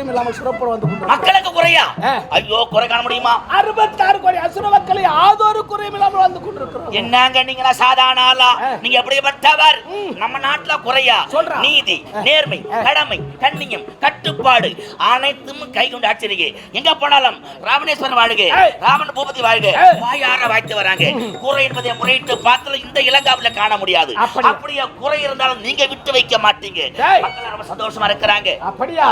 யாதொரு இல்லாமல் சிறப்போடு வந்து மக்களை குறையா. ஐயோ குறை காண முடியுமா அறுபத்தாறு கோடி அசுர மக்களை யாதொரு குறையும் இல்லாமல் வந்து கொண்டிருக்கிறோம் என்னங்க நீங்களா சாதாரண ஆளா. நீங்க எப்படிப்பட்டவர். நம்ம நாட்டுல குறையா. நீதி. நேர்மை. கடமை கண்ணியம் கட்டுப்பாடு அனைத்தும் கை கொண்டு ஆச்சரிக்கை எங்க போனாலும் ராமணேஸ்வரன் வாழ்க. ராமன் பூபதி வாழ்க. வாயார வாய்த்து வராங்க குறை என்பதை முறையிட்டு பார்த்தாலும் இந்த இலங்காவில காண முடியாது அப்படியா? குறை இருந்தாலும் நீங்க விட்டு வைக்க மாட்டீங்க ரொம்ப சந்தோஷமா இருக்கிறாங்க அப்படியா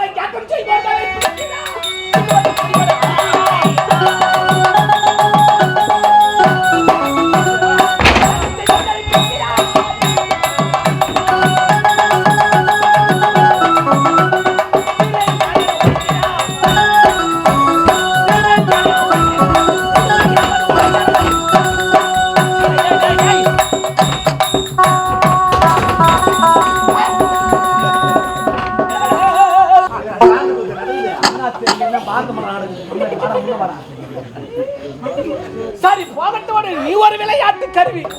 அவரை டேய், கேட்கும் செய்வார்களே.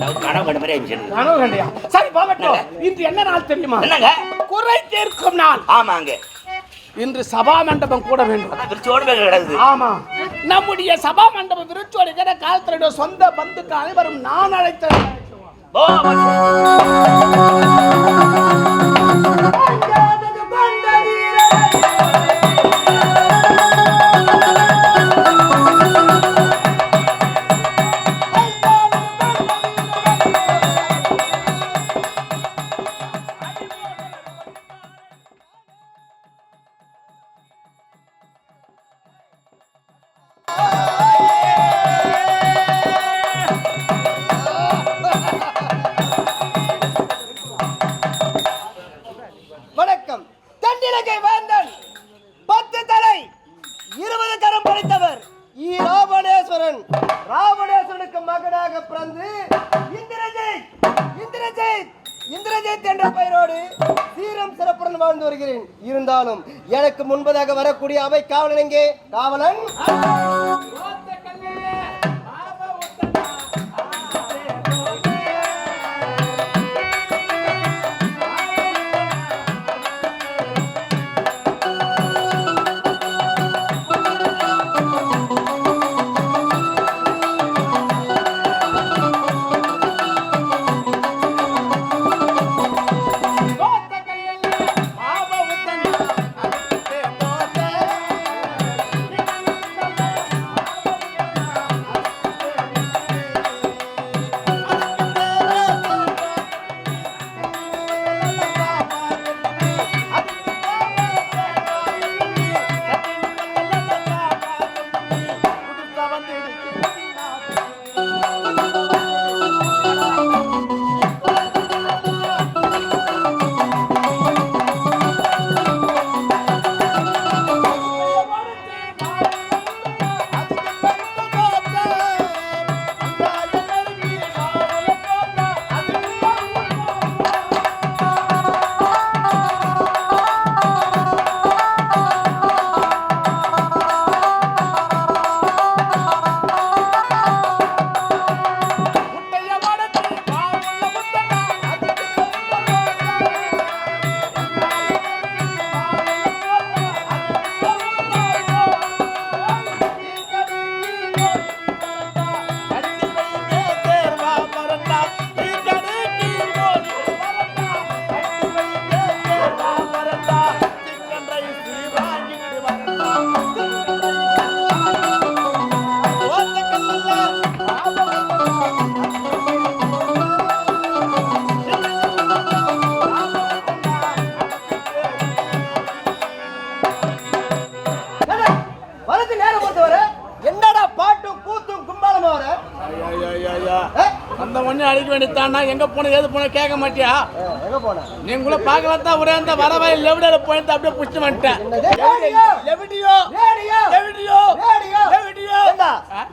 கனவு கண்ட மாதிரி ஆயிடுச்சு எனக்கு. கனவு கண்டியா? சரி போகட்டும் இன்று என்ன நாள் தெரியுமா? என்னங்க? குறை தீர்க்கும் நாள். ஆமாங்க. இன்று சபா மண்டபம் கூட வேண்டும். விரிச்சோடு கிடக்குது. ஆமா. நம்முடைய சபா மண்டபம் விருச்சோடு இருக்கிற காலத்தினுடைய சொந்த பந்துக்கு அனைவரும் நான் அழைத்த படைத்தவர் ஈ ராவணேஸ்வரன் ராவணேஸ்வரனுக்கு மகனாக பிறந்து இந்திரஜித் இந்திரஜித் இந்திரஜித் என்ற பெயரோடு சீரம் சிறப்புடன் வாழ்ந்து வருகிறேன். இருந்தாலும் எனக்கு முன்பதாக வரக்கூடிய அவை காவலன் எங்கே? காவலன் பொண்ணு அடிக்க வேண்டியதானா எங்க போன ஏது போன கேட்க மாட்டியா? எங்க போன? நீங்களும் பார்க்கலாம் தான் ஒரே அந்த வரவாய் லெவிடியோல போயிட்டு அப்படியே புடிச்சு வந்துட்டேன்! லெவிடியோ! லெவிடியோ! லெவிடியோ?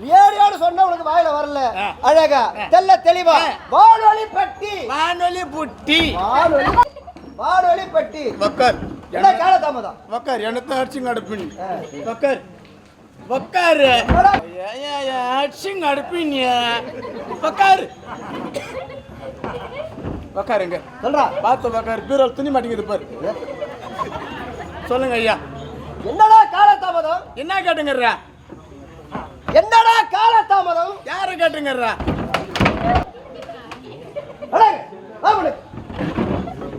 ரேடியோன்னு சொன்னா உனக்கு வாயில வரல. அழகா தெல்ல தெளிவா. வானொலி பெட்டி. வானொலி புட்டி. வானொலி பெட்டி. வக்கர். என்ன காலதாமதம்? வக்கர் எனக்கு வக்கர். என்னடா? அடிச்சுங்க அடுப்பின் வக்காரு வக்காருங்க சொல்றா. பார்த்து வக்காரு பீரோல் துணி மாட்டேங்குது பாரு. சொல்லுங்க ஐயா. என்னடா காலதாமதம் என்ன கேட்டுங்கறா? என்னடா காலதாமதம் யார கேட்டுங்கறா? அடே, வா முன்னே.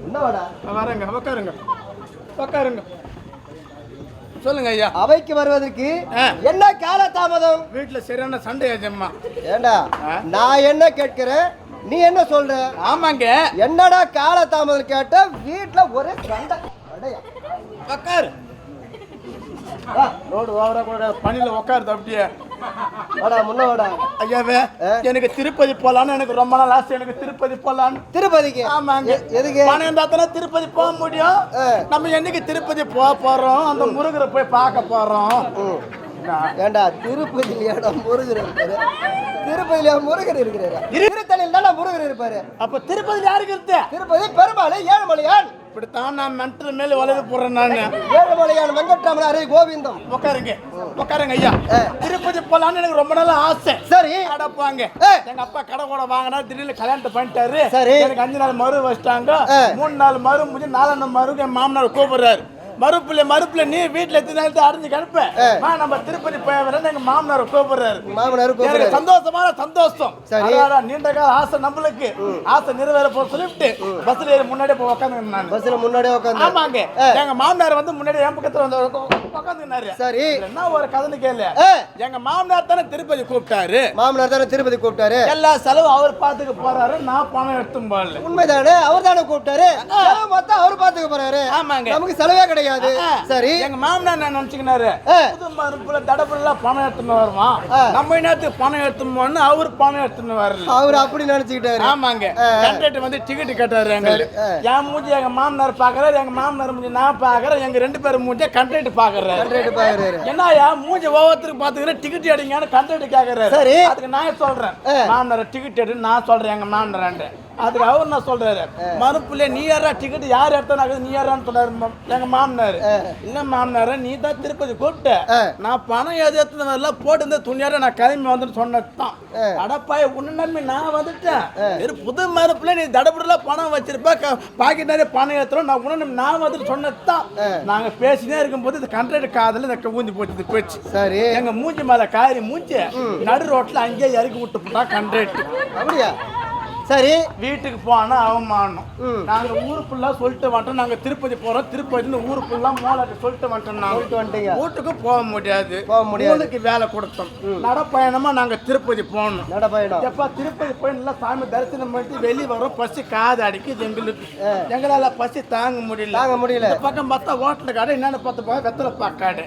என்னவாடா? வரேங்க உக்காருங்க. உக்காருங்க. சொல்லுங்க ஐயா. அவைக்கு வருவதற்கு. என்ன காலதாமதம்? வீட்டுல சரியான சண்டை ஆச்சம்மா ஏண்டா. நான் என்ன கேட்கிறேன் நீ என்ன சொல்ற? ஆமாங்க. என்னடா காலதாமதம் கேட்ட வீட்ல ஒரே சண்டை. உக்காரு. ரோடு ஓவரா கூட பனியில உட்காருது அப்படியே. வாடா முன்ன வாடா. ஐயாவே? எனக்கு திருப்பதி போலான்னு எனக்கு ரொம்ப நாள் ஆசை. எனக்கு திருப்பதி போலான்னு. திருப்பதிக்கு? ஆமாங்க. எதுக்கு? பணம் இருந்தா திருப்பதி போக முடியும். நம்ம என்னைக்கு திருப்பதி போக போறோம்? அந்த முருகரை போய் பார்க்க போறோம். ஏண்டா திருப்பதியில முருகர் இருப்பாரு? திருப்பதியில முருகர் இருக்கிறாரு? திருத்தணியில் தானே முருகர் இருப்பாரு. அப்ப திருப்பதி யாருக்கு இருக்கு? திருப்பதி பெருமாள் ஏழுமலையான். இப்படித்தான் நான் மென்டல் மேல வளர போறேன் நானு. ஏழுமலையான் வெங்கட்ராமன் அரை கோவிந்தம். உட்காருங்க உட்காருங்க ஐயா. திருப்பதி போலான்னு எனக்கு ரொம்ப நாள் ஆசை. சரி. அடப்பாங்க. எங்க அப்பா கடை கூட வாங்கினா திடீர்னு கல்யாணத்தை பண்ணிட்டாரு. சரி. எனக்கு அஞ்சு நாள் மறு வச்சிட்டாங்க. மூணு நாள் மறு முடிஞ்சு நாலாண்டு மறு என் மாமனார் கூப்பிடுறாரு. மறுப்புல மறுப்புல நீ வீட்டுல எத்தனை நாள் அடைஞ்சு கிடப்ப? வா நம்ம திருப்பதி போய் எங்க மாமனார் கூப்பிடுறாரு. மாமனார் எனக்கு சந்தோஷமான சந்தோஷம். நீண்ட கால ஆசை நம்மளுக்கு. ஆசை நிறைவேற போக சொல்லிட்டு பஸ்ல ஏறி முன்னாடியே போய் உட்காந்து நான். பஸ்ல முன்னாடியே உட்காந்து ஆமாங்க. எங்க மாமனார் வந்து முன்னாடி என் பக்கத்துல வந்து உட்காந்துனாரு சரி. என்ன ஒரு கதைன்னு கேளு. எங்க மாமனார் தானே திருப்பதி கூப்பிட்டாரு. மாமனார் தானே திருப்பதி கூப்பிட்டாரு. எல்லா செலவும் அவர் பாத்துக்க போறாரு நான் பணம் எடுத்தும் போடல உண்மைதானே? அவர் தானே கூப்பிட்டாரு மொத்தம் அவர் பாத்துக்க போறாரு. ஆமாங்க. நமக்கு செலவே கிடையாது. சரி. எங்க மாமனார் என்ன நினைச்சுக்கினாரு. புது மருப்புல தடப்புல பணம் எடுத்துன்னு ஆ. நம்ம என்னத்துக்கு பணம் எடுத்துன்னு போன்னு அவர் பணம் எடுத்துன்னு வரல அவர் அப்படி நினைச்சுக்கிட்டாரு. ஆமாங்க. கண்டக்டர் வந்து டிக்கெட் கட்டாரு எங்களுக்கு. என் மூஞ்சி எங்க மாமனார் பாக்குறாரு எங்க மாமனார் மூஞ்சி நான் பாக்குறேன் எங்க ரெண்டு பேரும் மூஞ்சிய கண்டக்டர் பாக்குறாரு. கண்ட்ரேட் பாக்குறாரு. என்னயா மூஞ்சி ஒவ்வொருத்தருக்கு பாத்துக்கிறேன் டிக்கெட் எடுங்கன்னு கண்டக்டர் கேக்குறாரு. சரி. அதுக்கு நான் சொல்றேன். மாமனார் டிக்கெட் எடு நான் சொல்றேன் எங்க மாமனார் அதுக்கு அவர் என்ன சொல்றாரு மறுப்புல நீ யாரா டிக்கெட் யார் எடுத்தா நீ யாரான்னு சொன்னாரு ம- எங்க மாமனார். இல்ல மாமனார நீ தான் திருப்பதி கூப்பிட்ட. நான் பணம் எது எடுத்து வரல போட்டு இந்த துணியார நான் கிளம்பி வந்துட்டு சொன்னதுதான். அடப்பாய் உன்ன நம்பி நான் வந்துட்டேன். புது மறுப்புல நீ தடபுடல பணம் வச்சிருப்ப பாக்கெட் நிறைய பணம் ஏத்துறோம் நான் உன்ன நான் வந்துட்டு சொன்னதுதான். நாங்க பேசினே இருக்கும்போது இந்த கண்ட்ரேட் காதல இந்த ஊந்தி போச்சு இது போச்சு. சரி. எங்க மூஞ்சி மேல காரி மூஞ்சி நடு ரோட்ல அங்கேயே இறக்கி விட்டு போட்டா கண்ட்ரேட் அப்படியா? சரி. வீட்டுக்கு போனா அவமானம். நாங்க ஊரு ஃபுல்லா சொல்லிட்டு வந்துட்டோம். நாங்க திருப்பதி போறோம். திருப்பதி ஊரு ஃபுல்லா மோலாட்டி சொல்லிட்டு வந்துட்டோம் நாங்க. வீட்டுக்கு போக முடியாது. போக முடியாது. வேலை கொடுத்தோம். நடப்பயணமா நாங்க திருப்பதி போகணும். நட பயணம் எப்பா திருப்பதி போய் நல்லா சாமி தரிசனம் பண்ணிட்டு வெளியே வரோம். பசி காது அடிக்குது எங்களுக்கு. எங்களால பசி தாங்க முடியல. தாங்க முடியல. பக்கம் பார்த்தா ஹோட்டல் கடை என்னன்னு பார்த்து போய் வெத்தலை பாக்காடு.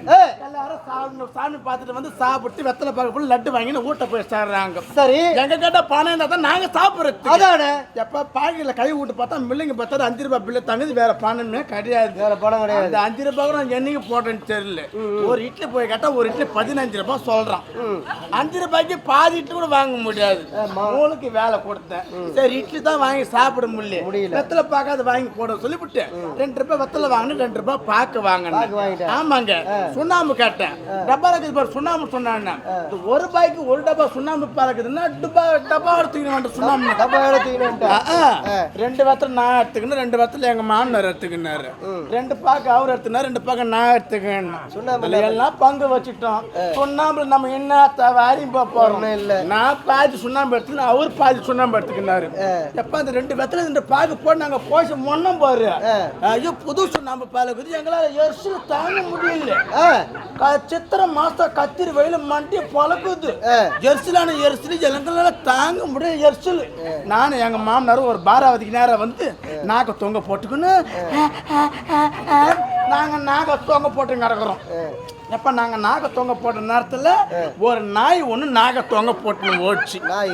எல்லாரும் சாமி சாமி பார்த்துட்டு வந்து சாப்பிட்டு வெத்தலை பார்க்க போய் லட்டு வாங்கின்னு வீட்டை போய் சேர்றாங்க. சரி. எங்க கேட்ட பணம் இருந்தா தான் நாங்க சாப்பிடுறது அதானே? எப்ப பாக்கெட்ல கை விட்டு பார்த்தா மில்லிங்க பார்த்தா அஞ்சு ரூபாய் பில்லு தங்குது வேற பணமே கிடையாது. வேற பணம் கிடையாது. அந்த அஞ்சு ரூபாய் நான் என்னைக்கு போட்டேன்னு தெரியல. ஒரு இட்லி போய் கேட்டா ஒரு இட்லி பதினஞ்சு ரூபாய் சொல்றான். அஞ்சு ரூபாய்க்கு பாதி இட்லி கூட வாங்க முடியாது. மூளுக்கு வேலை கொடுத்தேன். சரி இட்லி தான் வாங்கி சாப்பிட முடியல. வெத்தலை பார்க்காத வாங்கி போட சொல்லிவிட்டு ரெண்டு ரூபாய் வெத்தலை வாங்கினேன் ரெண்டு ரூபாய் பாக்கு வாங்கினேன். ஆமாங்க. சுண்ணாம்பு கேட்டேன். டப்பா இருக்குது பாரு சுண்ணாம்பு சொன்னாங்க ஒரு ரூபாய்க்கு ஒரு டப்பா சுண்ணாம்பு பாக்குதுன்னா டப்பா டப்பா எடுத்துக்கணும் சுண்ணாம்பு. டப்பா ஆ. ரெண்டு வெத்தலை நான் எடுத்துக்கணும் ரெண்டு வெத்தலை எங்க மாமனார் எடுத்துக்கினாரு. ரெண்டு பாக்கு அவர் எடுத்துனாரு ரெண்டு பாக்கு நான் எடுத்துக்கணும். சுண்ணாம்பு எல்லாம் பங்கு வச்சுட்டோம். சுண்ணாம்புல நம்ம என்ன வாரி போறோம்? இல்ல. நான் பாதி சுண்ணாம்பு எடுத்துக்கணும் அவர் பாதி சுண்ணாம்பு எடுத்துக்கினாரு. எப்ப அந்த ரெண்டு வெத்தலை ரெண்டு பாக்கு போட்டு நாங்க போச்சு மொன்னம் பாரு. ஐயோ புது சுண்ணாம்பு பாலுக்குது எங்களால எரிசல் தாங்க முடியல. சித்திரை மாசம் கத்திரி வெயில மண்டி பொழக்குது. எரிசலான எரிசல் எங்களால தாங்க முடியல எரிசல் நானும் எங்க மாமனாரும் ஒரு பாராவதிக்கு நேரம் வந்து நாக்க தொங்க போட்டுக்கின்னு நாங்க நாங்க தொங்க போட்டு கிடக்குறோம் எப்ப நாங்க நாக தொங்க போட்ட நேரத்துல ஒரு நாய் நாக தொங்க போட்டு ஓடிச்சு. நாய்.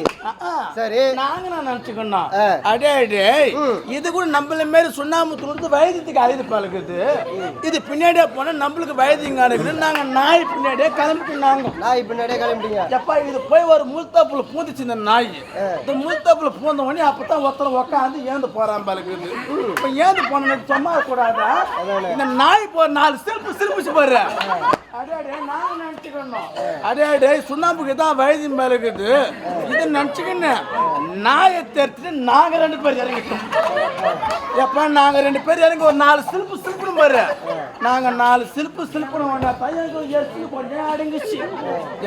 சரி. நாங்க நான் நினைச்சுக்கணும். அடே அடே இது கூட நம்மள மாரி சுண்ணாம்பு துணுத்து வயதுக்கு அழுது பழகுது. இது பின்னாடியே போனா நம்மளுக்கு வயதுங்க இருக்குது நாங்க நாய் பின்னாடியே கிளம்பிட்டுனாங்க நாய் பின்னாடியே கிளம்பிட்டீங்க. எப்பா இது போய் ஒரு முள்தாப்புல பூந்துச்சு இந்த நாய். இந்த முள்தாப்புல பூந்த உடனே அப்பதான் ஒருத்தர் உட்காந்து ஏந்து போறான் பழகுது. இப்ப ஏந்து போன சும்மா கூடாதா இந்த நாய் போ நாலு சிரிப்பு சிரிப்புச்சு பாரு அடே அடே நாங்க நினைச்சுக்கணும்? சுண்ணாம்புக்கு தான் வயது மேல இருக்குது. இது நினச்சிக்கின்னு நாயை தெரிச்சுட்டு நாங்கள் ரெண்டு பேர் இறங்கிட்டோம். எப்ப நாங்கள் ரெண்டு பேர் இறங்கி ஒரு நாலு சிலிப்பு சிலிப்புன்னு பாரு. நாங்கள் நாலு சிலிப்பு சிலிப்புன்னு உடனே பையனுக்கு எரிச்சு கொஞ்சம் அடங்குச்சு.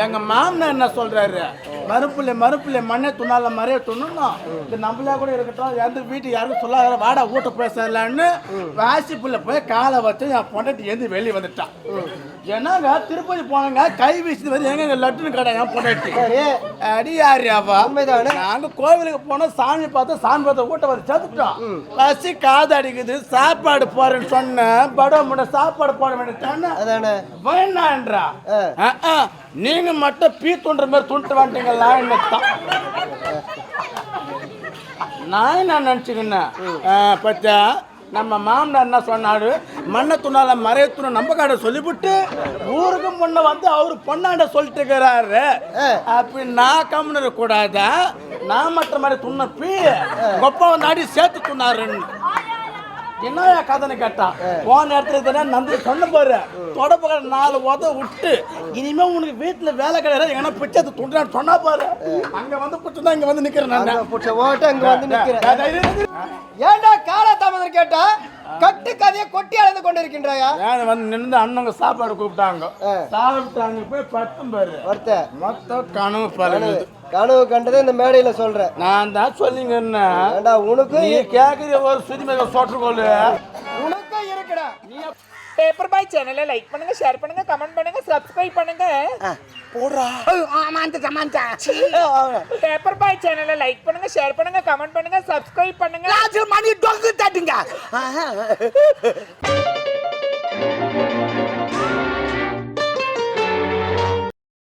எங்கள் மாமனார் என்ன சொல்கிறாரு மறுப்புல மறுப்புல மண்ணே துணால மறைய துணுணும் இது நம்மளா கூட இருக்கட்டும். எந்த வீட்டுக்கு யாரும் சொல்லாத வாடா வீட்டை பேசலான்னு. வாசிப்புள்ள போய் காலை வச்சு என் பொண்டாட்டி எழுந்து வெளியே வந்துட்டான் என்னங்க? திருப்பதி போனாங்க. கை வீசி வந்து எங்க லட்டுன்னு கடை என் பொண்டாட்டி. சரி. அடி யாரு அவா உண்மைதானே? நாங்க கோவிலுக்கு போனோம். சாமி பார்த்தா சாமி பார்த்த வீட்டை வந்து சேர்த்துட்டோம் பசி காது அடிக்குது சாப்பாடு போறேன்னு சொன்னேன். படம் முட சாப்பாடு போட அதானே? வேணான்றா. நீங்க மட்டும் பீ துண்டுற மாதிரி துண்டு வந்துட்டீங்களா? நான் என்ன நினச்சிக்கினேன்? பத்தியா நம்ம மாமனார் என்ன சொன்னாரு? மண்ணை துணால மறைய துணை நம்ம கடை சொல்லிவிட்டு ஊருக்கு முன்ன வந்து அவரு பொண்ணாண்ட சொல்லிட்டு இருக்கிறாரு. அப்படி நான் கம்முன்னு கூடாதா நான் மற்ற மாதிரி துண்ண பீ. கொப்பா வந்து அடி சேர்த்து துண்ணாருன்னு. என்னயா கதைன்னு கேட்டான் போன இடத்துல தானே நம்பி சொன்ன பாரு. தொடப்ப நாலு உத விட்டு இனிமே உனக்கு வீட்டுல வேலை கிடையாது எங்கன்னா பிச்சை துண்டான்னு சொன்னா பாரு. அங்க வந்து பிடிச்சி இங்க வந்து நிக்கிறேன் நான். அங்க புடிச்ச ஓட்ட இங்க வந்து நிக்கிறேன். ஏன்டா கால தாமதம் கேட்டா? கட்டு கதையை கொட்டி அளந்து கொண்டிருக்கின்றாயா? ஏன் வந்து நின்று அண்ணங்க சாப்பாடு கூப்பிட்டாங்க. சாப்பிட்டாங்க போய் பட்டம் பாரு. மொத்தம் கனவு பழகுது கனவு கண்டதை இந்த மேடையில சொல்றேன். நான் தான் சொல்லிங்க என்ன? உனக்கு நீ கேக்குற ஒரு சுதி மேல சொட்டுக்கொள்ளு உனக்கும் இருக்குடா. பேப்பர் பாய் சேனலை லைக் பண்ணுங்க ஷேர் பண்ணுங்க கமெண்ட் பண்ணுங்க சப்ஸ்கிரைப் பண்ணுங்க. பேப்பர் பாய் சேனலை லைக் பண்ணுங்க ஷேர் பண்ணுங்க கமெண்ட் பண்ணுங்க சப்ஸ்கிரைப் பண்ணுங்க. மணி டொங்கு தட்டுங்க.